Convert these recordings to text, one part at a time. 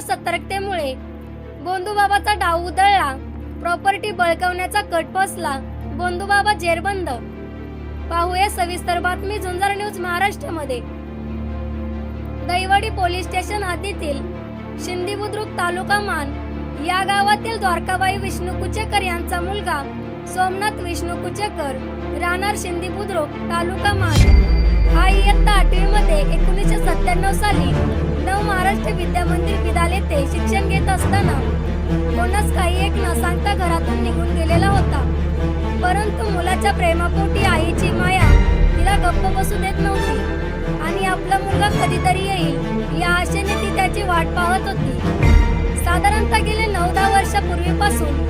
सतर्कतेमुळे बोंधूबाबाचा डाव उधळला. प्रॉपर्टी बळकावण्याचा कट बसला. बोंधूबाबा जेरबंद. पाहूया सविस्तर बातमी झुंजार न्यूज महाराष्ट्रामध्ये. दैवडी पोलीस स्टेशन हद्दीतील शिंदी बुद्रुक तालुका मान या गावातील द्वारकाबाई विष्णू कुचेकर यांचा मुलगा सोमनाथ विष्णू कुचेकर राहणार शिंदी बुद्रुक तालुका मान. हा इयत्ता आठवी मध्ये एकोणीसशे सत्त्याण्णव साली नव महाराष्ट्र विद्यामंदिर विद्यालय ते शिक्षण घेत असताना कोणच काही एक न सांगता घरातून निघून गेलेला होता. परंतु मुलाच्या प्रेमापोटी आईची माया तिला गप्प बसू देत नव्हती आणि आपला मुलगा कधीतरी येईल या आशेने ती त्याची वाट पाहत होती. साधारणतः गेले नऊ दहा वर्षापूर्वीपासून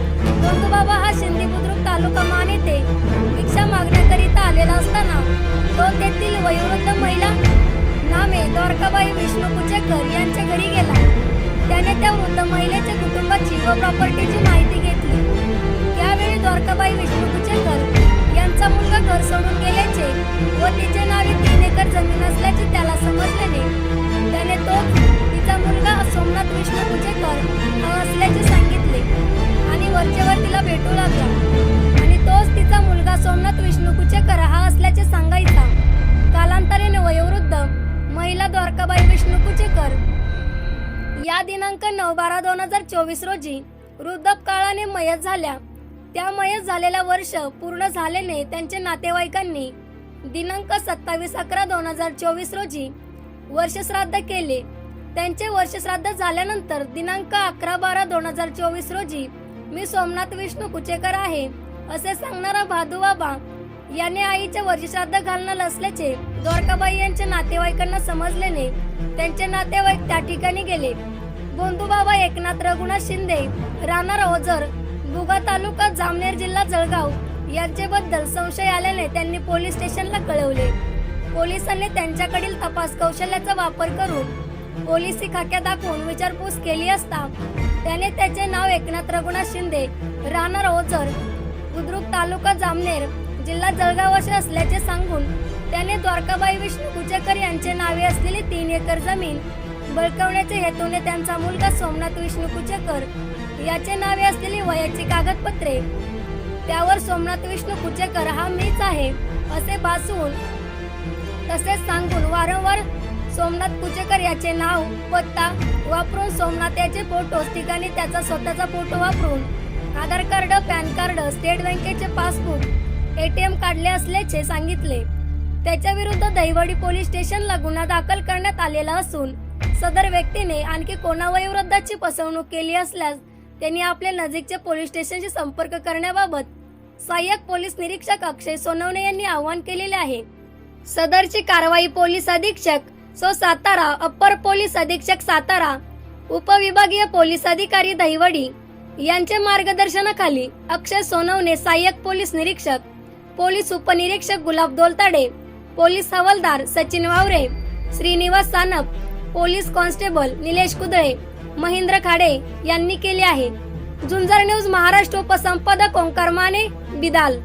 गोंदूबाबा हा शिंदे बुद्रुक तालुका मान येथे भिक्षा मागण्याकरिता आलेला असताना तो तेथील वयोवृद्ध द्वारकाबाई विष्णू कुचेकर यांच्या घरी गेला. त्याने त्या वृद्ध महिलेच्या कुटुंबाची व प्रॉपर्टीची माहिती घेतली. त्यावेळी द्वारकाबाई विष्णुपूजे या दिनांक नऊ बारा दोन हजार चोवीस रोजी वृद्धकाळाने मयत झाल्या. त्या मयत झालेल्या वर्ष पूर्ण झाल्याने त्यांच्या नातेवाईकांनी दिनांक सत्तावीस अकरा दोन हजार चोवीस रोजी वर्षश्राद्ध केले. त्यांचे वर्षश्राद्ध झाल्यानंतर दिनांक अकरा बारा दोन हजार चोवीस रोजी मी सोमनाथ विष्णू कुचेकर आहे असे सांगणारा भादू बाबा याने आईचे वर्षश्राद्ध घालणार असल्याचे द्वारकाबाई यांच्या नातेवाईकांना समजल्याने त्यांचे नातेवाईक त्या ठिकाणी गेले. गोंदूबाबा एकनाथ रघुनाथ शिंदे राहणार ओझर बुगा तालुका जामनेर जिल्हा जळगाव यांच्याबद्दल संशय आल्याने त्यांनी पोलीस स्टेशनला कळवले. पोलिसांनी त्यांच्याकडील तपास कौशल्याचा वापर करून पोलिसी खाक्या दाखवून विचारपूस केली असता त्याने त्याचे नाव एकनाथ रघुनाथ शिंदे राहणार ओझर बुद्रुक तालुका जामनेर जिल्हा जळगाव असे असल्याचे सांगून त्याने द्वारकाबाई विष्णू कुचेकर यांचे नावे असलेली तीन एकर जमीन बळकावण्याच्या हेतूने त्यांचा मुलगा सोमनाथ विष्णू कुचेकर याचे नावे असलेली वयाची कागदपत्रे. त्यावर सोमनाथ विष्णू कुचेकर हा मीच आहे असे भासून तसेच सांगून वारंवार सोमनाथ कुचेकर याचे नाव पत्ता वापरून सोमनाथ याचे फोटोज ठिकाणी त्याचा स्वतःचा फोटो वापरून Aadhaar card pan card state बँकेचे पासबुक एटीएम काढले असल्याचे सांगितले. त्याच्या विरुद्ध दहिवडी पोलीस स्टेशनला गुन्हा दाखल करण्यात आलेला असून सदर व्यक्तीने आणखी कोणावयोवृद्धाची फसवणूक केली असल्यास त्यांनी आपल्या नजीकच्या पोलीस स्टेशनशी संपर्क करण्याबाबत सहाय्यक पोलीस निरीक्षक अक्षय सोनवणे यांनी आवाहन केलेले आहे. सदरची कारवाई पोलीस अधीक्षक सो सातारा अप्पर पोलीस अधीक्षक सातारा उपविभागीय पोलीस अधिकारी दहिवडी यांच्या मार्गदर्शनाखाली अक्षय सोनवणे सहाय्यक पोलीस निरीक्षक पोलीस उपनिरीक्षक गुलाब दोलताडे पोलीस हवालदार सचिन वावरे श्रीनिवास सानप पोलीस कॉन्स्टेबल निलेश कुदळे महेंद्र खाडे यांनी केले आहे झुंजार न्यूज महाराष्ट्र उपसंपादक ओंकार माने बिदाल.